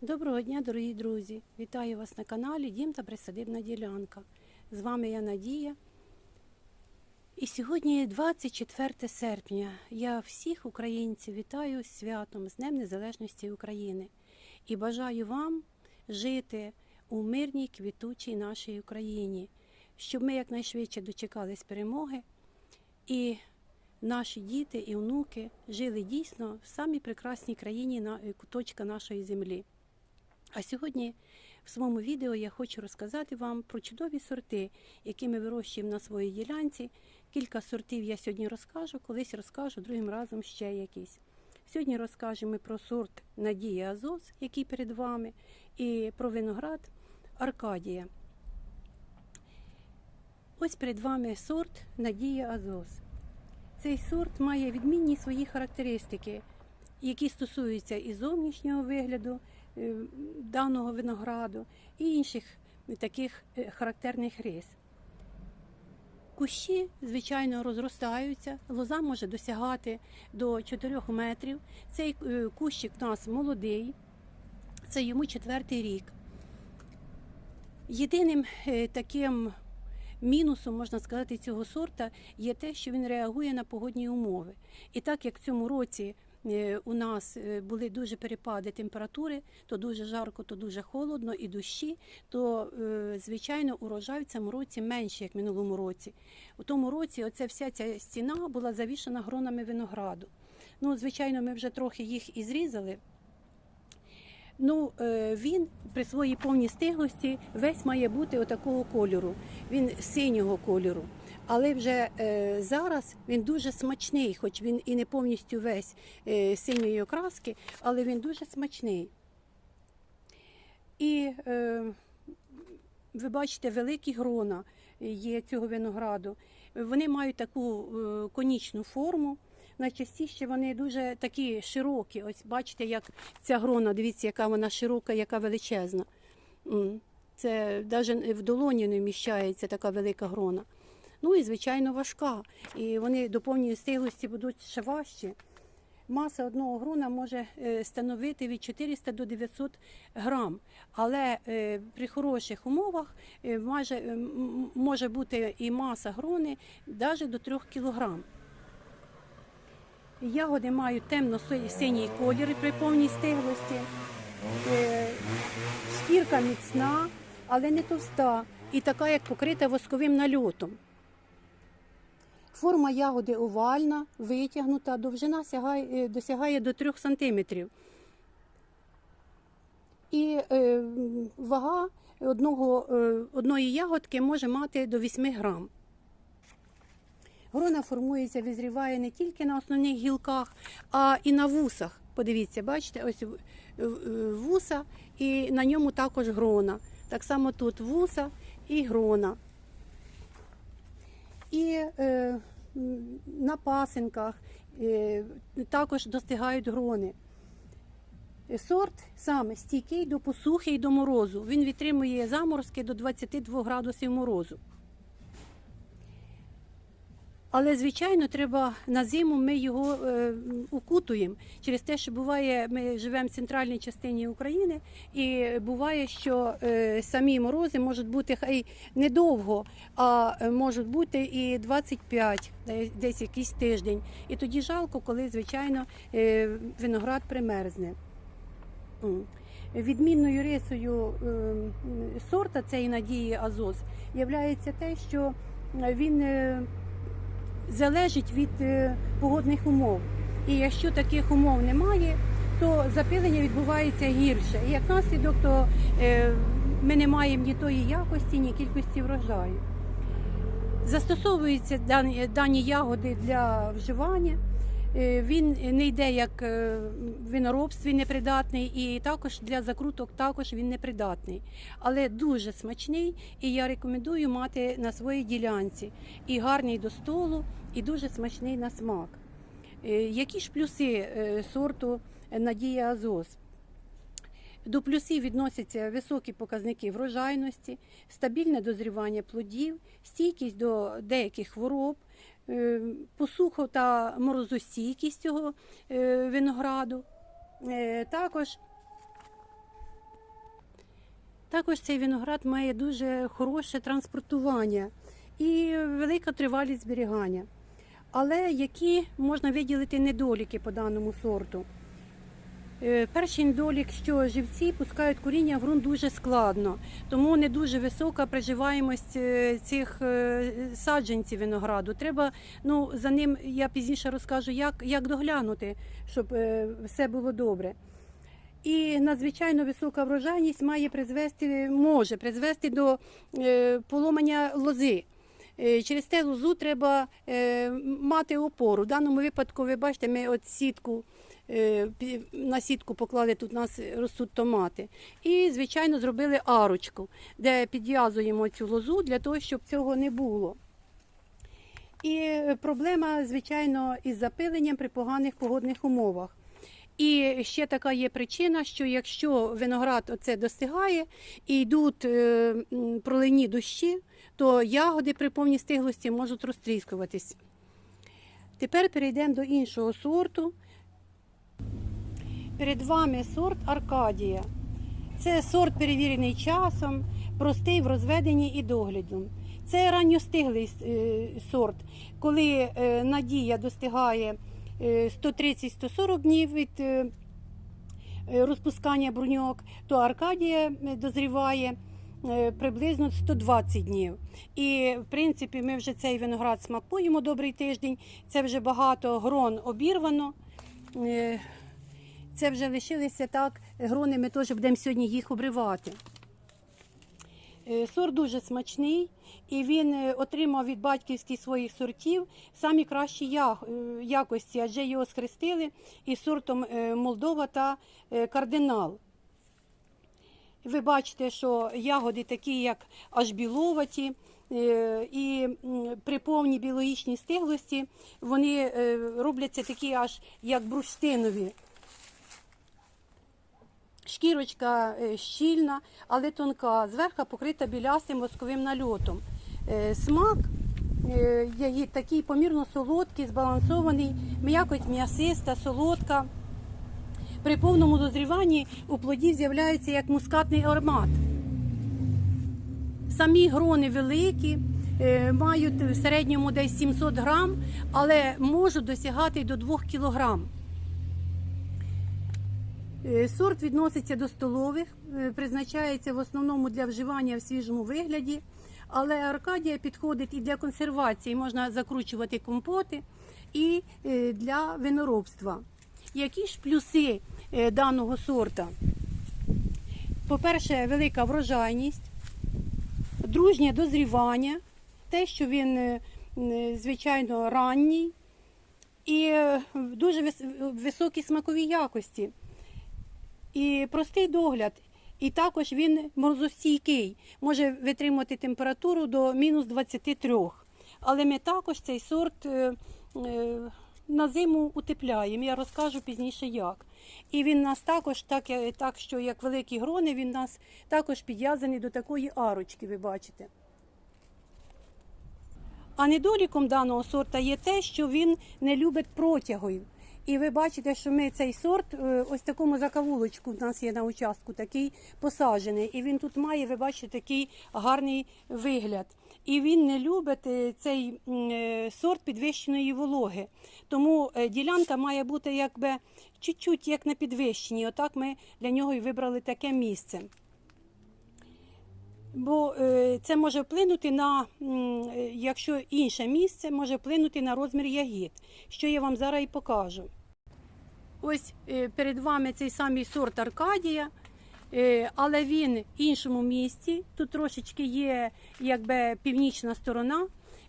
Доброго дня, дорогі друзі! Вітаю вас на каналі Дім та Присадибна ділянка. З вами я Надія. І сьогодні 24 серпня. Я всіх українців вітаю святом, з Днем Незалежності України і бажаю вам жити у мирній квітучій нашій Україні, щоб ми якнайшвидше дочекались перемоги і наші діти і онуки жили дійсно в самій прекрасній країні на куточка нашої землі. А сьогодні в своєму відео я хочу розказати вам про чудові сорти, які ми вирощуємо на своїй ділянці. Кілька сортів я сьогодні розкажу, колись розкажу другим разом ще якісь. Сьогодні розкажемо про сорт Надія Азос, який перед вами, і про виноград Аркадія. Ось перед вами сорт Надія Азос. Цей сорт має відмінні свої характеристики, які стосуються і зовнішнього вигляду даного винограду, і інших таких е, характерних рис. Кущі, звичайно, розростаються, лоза може досягати до 4 метрів. Цей е, кущик у нас молодий, це йому четвертий рік. Єдиним е, таким мінусом, можна сказати, цього сорта є те, що він реагує на погодні умови. І так як в цьому році е, у нас е, були дуже перепади температури, то дуже жарко, то дуже холодно і дощі, то е, звичайно урожай в цьому році менше, як в минулому році. У тому році оця вся ця стіна була завішана гронами винограду. Ну, звичайно, ми вже трохи їх і зрізали. Ну, е, він при своїй повній стиглості весь має бути отакого кольору. Він синього кольору. Але вже е, зараз він дуже смачний, хоч він і не повністю весь е, синьої окраски, але він дуже смачний. І е, ви бачите, великі грона є цього винограду. Вони мають таку е, конічну форму. Найчастіше вони дуже такі широкі. Ось бачите, як ця грона, дивіться, яка вона широка, яка величезна. Це навіть в долоні не вміщається така велика грона. Ну і, звичайно, важка. І вони до повної стиглості будуть ще важчі. Маса одного грона може е, становити від 400 до 900 грам, але е, при хороших умовах е, майже, може бути і маса грони навіть до 3 кілограм. Ягоди мають темно-синій колір при повній стиглості. Шкірка міцна, але не товста і така, як покрита восковим нальотом. Форма ягоди овальна, витягнута, довжина сягає, е, досягає до 3 см. І е, вага одного, е, одної ягодки може мати до 8 грам. Грона формується, визріває не тільки на основних гілках, а і на вусах. Подивіться, бачите, ось вуса, і на ньому також грона. Так само тут вуса і грона. І е, на пасинках е, також достигають грони. Сорт саме стійкий до посухи і до морозу. Він витримує заморозки до 22 градусів морозу. Але, звичайно, треба на зиму ми його е, укутуємо через те, що буває, ми живемо в центральній частині України, і буває, що е, самі морози можуть бути хай недовго, а е, можуть бути і 25, десь, якийсь тиждень. І тоді жалко, коли, звичайно, е, виноград примерзне. Відмінною рисою е, сорта цієї надії Азос є те, що він е, залежить від е, погодних умов. І якщо таких умов немає, то запилення відбувається гірше. І як наслідок, то е, ми не маємо ні тої якості, ні кількості врожаю. Застосовуються дані, ягоди для вживання. Е, Він не йде як виноробстві непридатний, і також для закруток також він непридатний. Але дуже смачний, і я рекомендую мати на своїй ділянці. І гарний до столу, і дуже смачний на смак. Е, Які ж плюси е, сорту Надія Азос? До плюсів відносяться високі показники врожайності, стабільне дозрівання плодів, стійкість до деяких хвороб, е, посуху та морозостійкість цього винограду. Також Також цей виноград має дуже хороше транспортування і велика тривалість зберігання. Але які можна виділити недоліки по даному сорту? Е, Перший недолік, що живці пускають коріння в ґрунт дуже складно, тому не дуже висока приживаємость е, цих е, саджанців винограду. Треба ну, за ним я пізніше розкажу, як, як доглянути, щоб все було добре. І надзвичайно висока врожайність має призвести, може призвести до поломання лози. Е, Через те лозу треба е, мати опору. В даному випадку, ви бачите, ми от сітку е, на сітку поклали, тут у нас ростуть томати. І, звичайно, зробили арочку, де підв'язуємо цю лозу для того, щоб цього не було. І проблема, звичайно, із запиленням при поганих погодних умовах. І ще така є причина, що якщо виноград оце достигає і йдуть м, проливні дощі, то ягоди при повній стиглості можуть розтріскуватись. Тепер перейдемо до іншого сорту. Перед вами сорт Аркадія. Це сорт перевірений часом, простий в розведенні і догляду. Це ранньостиглий е, сорт, коли е, надія достигає е, 130-140 днів від е, е, розпускання бруньок, то Аркадія е, дозріває е, приблизно 120 днів. І в принципі ми вже цей виноград смакуємо добрий тиждень. Це вже багато грон обірвано. Е, Це вже лишилися так. Грони ми теж будемо сьогодні їх обривати. Е, Сорт дуже смачний, і він е, отримав від батьківських своїх сортів самі кращі е, якості, адже його схрестили із сортом е, Молдова та е, Кардинал. Ви бачите, що ягоди такі, як аж біловаті, е, і при повній біологічній стиглості вони е, робляться такі аж як бурштинові. Шкірочка е, щільна, але тонка, зверху покрита білястим восковим нальотом. Смак такий помірно солодкий, збалансований, м'якоть м'ясиста, солодка. При повному дозріванні у плодів з'являється як мускатний аромат. Самі грони великі, е, мають в середньому десь 700 грам, але можуть досягати до 2 кілограм. Е, Сорт відноситься до столових, е, призначається в основному для вживання в свіжому вигляді, але Аркадія підходить і для консервації, можна закручувати компоти, і для виноробства. Які ж плюси даного сорта? По-перше, велика врожайність, дружнє дозрівання, те, що він е, звичайно ранній і е, дуже вис- високі смакові якості і простий догляд. І також він морозостійкий, може витримувати температуру до мінус 23. Але ми також цей сорт е, е, на зиму утепляємо. Я розкажу пізніше як. І він нас також, так, так що як великі грони, він нас також підв'язаний до такої арочки, ви бачите. А недоліком даного сорта є те, що він не любить протягів. І ви бачите, що ми цей сорт, е, ось такому закавулочку в нас є на участку, такий посаджений. І він тут має, ви бачите, такий гарний вигляд. І він не любить е, цей е, сорт підвищеної вологи. Тому ділянка має бути якби чуть-чуть як на підвищенні. Отак ми для нього і вибрали таке місце. Бо е, це може вплинути на, е, якщо інше місце, може вплинути на розмір ягід, що я вам зараз і покажу. Ось е, перед вами цей самий сорт Аркадія, але він в іншому місці. Тут трошечки є якби північна сторона,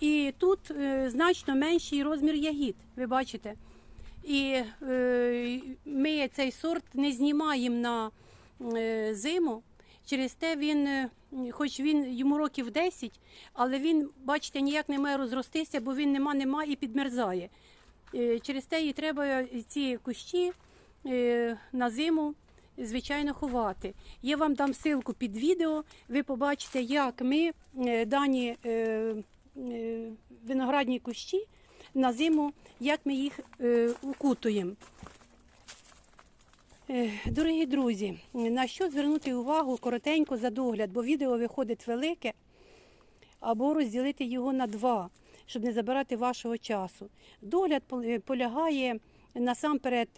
і тут значно менший розмір ягід. Ви бачите. І е, ми цей сорт не знімаємо на е, зиму. Через те він, е, хоч він йому років 10, але він, бачите, ніяк не має розростися, бо він нема, нема і підмерзає. Е, Через те і треба ці кущі е, на зиму, звичайно, ховати. Я вам дам ссылку під відео, ви побачите, як ми дані виноградні кущі на зиму, як ми їх е, укутуємо. Е, Дорогі друзі, на що звернути увагу коротенько за догляд, бо відео виходить велике, або розділити його на два, щоб не забирати вашого часу. Догляд е, полягає насамперед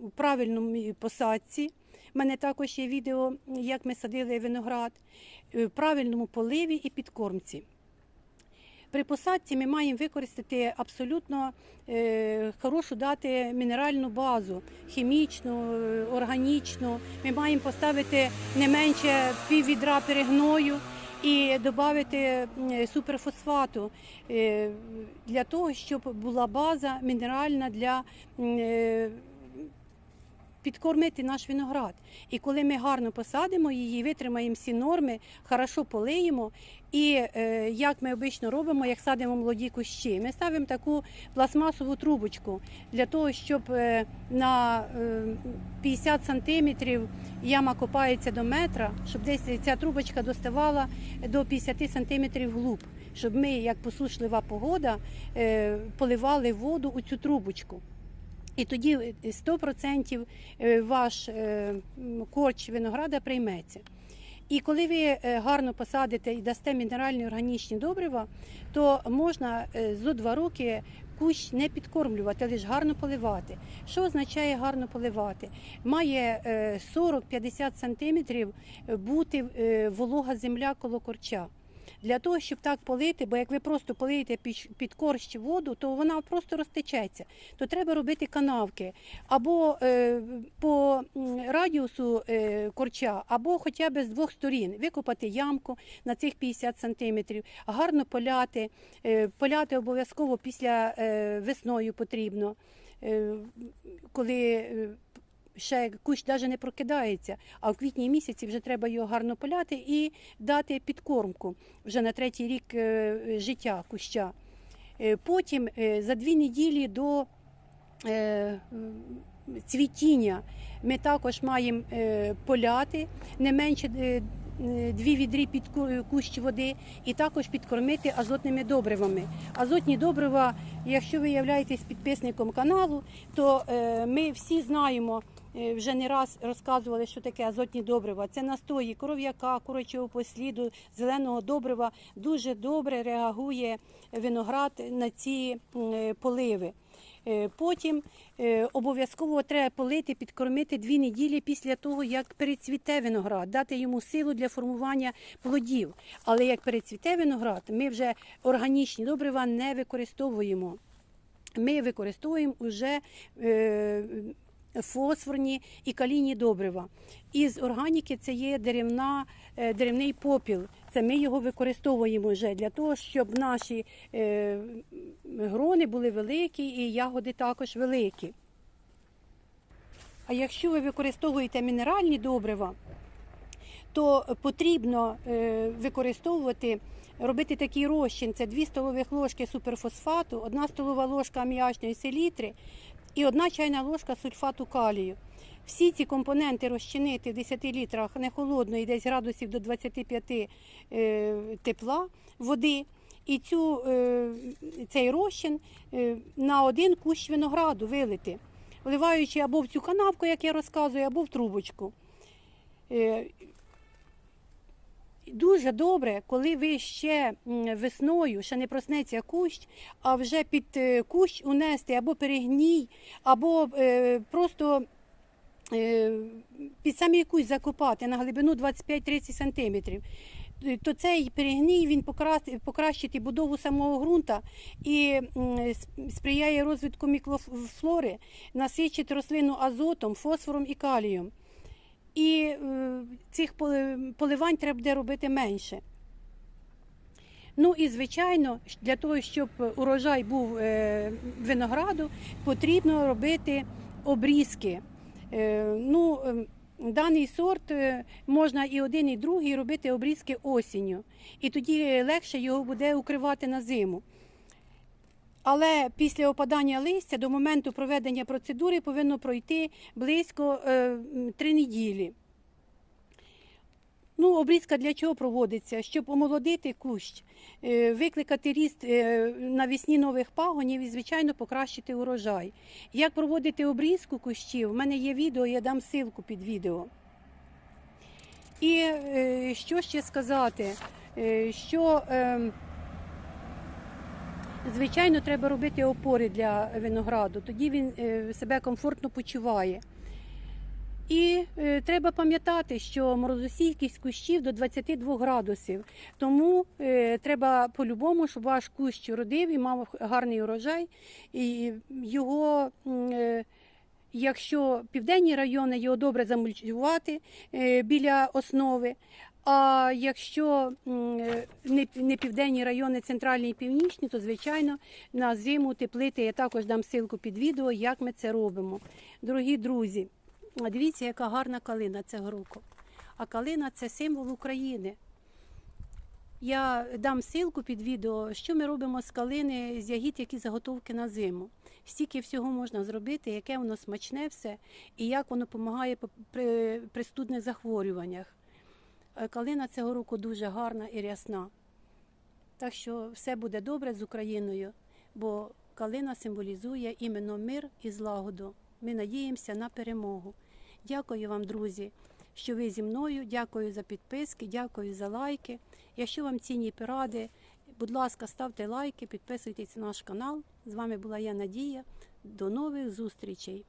у правильному посадці. У мене також є відео, як ми садили виноград, в правильному поливі і підкормці. При посадці ми маємо використати абсолютно е, хорошу дати мінеральну базу, хімічну, е, органічну. Ми маємо поставити не менше пів відра перегною і додати суперфосфату е, для того, щоб була база мінеральна для підкормити наш виноград. І коли ми гарно посадимо її, витримаємо всі норми, хорошо полиємо. І е, як ми обично робимо, як садимо молоді кущі, ми ставимо таку пластмасову трубочку для того, щоб е, на е, 50 сантиметрів яма копається до метра, щоб десь ця трубочка доставала до 50 сантиметрів глуб, щоб ми, як посушлива погода, е, поливали воду у цю трубочку. І тоді е, 100% е, ваш е, корч винограда прийметься. І коли ви е, гарно посадите і дасте мінеральні органічні добрива, то можна е, зо два роки кущ не підкормлювати, лише гарно поливати. Що означає гарно поливати? Має е, 40-50 сантиметрів бути е, волога земля коло корча. Для того, щоб так полити, бо як ви просто полиєте під, корщ воду, то вона просто розтечеться. То треба робити канавки або е, по радіусу е, корча, або хоча б з двох сторін. Викопати ямку на цих 50 сантиметрів, гарно поляти. Е, поляти обов'язково після е, весною потрібно. Е, коли е, ще кущ навіть не прокидається, а в квітні місяці вже треба його гарно поляти і дати підкормку вже на третій рік е, життя куща. Е, Потім е, за дві неділі до цвітіння ми також маємо поляти не менше дві відрі під кущ води і також підкормити азотними добривами. Азотні добрива, якщо ви являєтесь підписником каналу, то ми всі знаємо. Е, Вже не раз розказували, що таке азотні добрива. Це настої коров'яка, курячого посліду, зеленого добрива. Дуже добре реагує виноград на ці е, поливи. Е, Потім обов'язково треба полити, підкормити дві неділі після того, як перецвіте виноград, дати йому силу для формування плодів. Але як перецвіте виноград, ми вже органічні добрива не використовуємо. Ми використовуємо вже фосфорні і калійні добрива. Із органіки це є деревна, е, деревний попіл. Це ми його використовуємо вже для того, щоб наші е, грони були великі і ягоди також великі. А якщо ви використовуєте мінеральні добрива, то потрібно е, використовувати, робити такий розчин. Це 2 столових ложки суперфосфату, 1 столова ложка аміачної селітри і 1 чайна ложка сульфату калію. Всі ці компоненти розчинити в 10 літрах не холодної, десь градусів до 25 е, тепла води. І цю, е, цей розчин е, на один кущ винограду вилити, вливаючи або в цю канавку, як я розказую, або в трубочку. Дуже добре, коли ви ще весною ще не проснеться кущ, а вже під е, кущ унести або перегній, або е, просто е, під самий кущ закопати на глибину 25-30 сантиметрів. Е, То цей перегній він покращить і будову самого ґрунта і сприяє розвитку мікрофлори, насичить рослину азотом, фосфором і калієм і е, цих поливань треба буде робити менше. Ну і звичайно, для того, щоб урожай був е, винограду, потрібно робити обрізки. Е, ну, е, даний сорт можна і один, і другий робити обрізки осінню. І тоді легше його буде укривати на зиму. Але після опадання листя до моменту проведення процедури повинно пройти близько е, три неділі. Ну, обрізка для чого проводиться? Щоб омолодити кущ, е, викликати ріст е, навісні нових пагонів і, звичайно, покращити урожай. Як проводити обрізку кущів? У мене є відео, я дам ссылку під відео. І е, що ще сказати? Е, що, е, звичайно, треба робити опори для винограду, тоді він е, себе комфортно почуває. І е, треба пам'ятати, що морозостійкість кущів до 22 градусів. Тому е, треба по-любому, щоб ваш кущ родив і мав гарний урожай. І його, якщо південні райони, його добре замульчувати біля основи. А якщо не, південні райони, центральні і північні, то звичайно на зиму теплити. Я також дам ссылку під відео, як ми це робимо. Дорогі друзі. Дивіться, яка гарна калина цього року. А калина це символ України. Я дам ссылку під відео, що ми робимо з калини, з ягід, які заготовки на зиму. Стільки всього можна зробити, яке воно смачне все, і як воно допомагає при, при студних захворюваннях. Е, Калина цього року дуже гарна і рясна. Так що все буде добре з Україною, бо калина символізує іменно мир і злагоду. Ми надіємося на перемогу. Дякую вам, друзі, що ви зі мною. Дякую за підписки, дякую за лайки. Якщо вам цінні поради, будь ласка, ставте лайки, підписуйтесь на наш канал. З вами була я Надія. До нових зустрічей!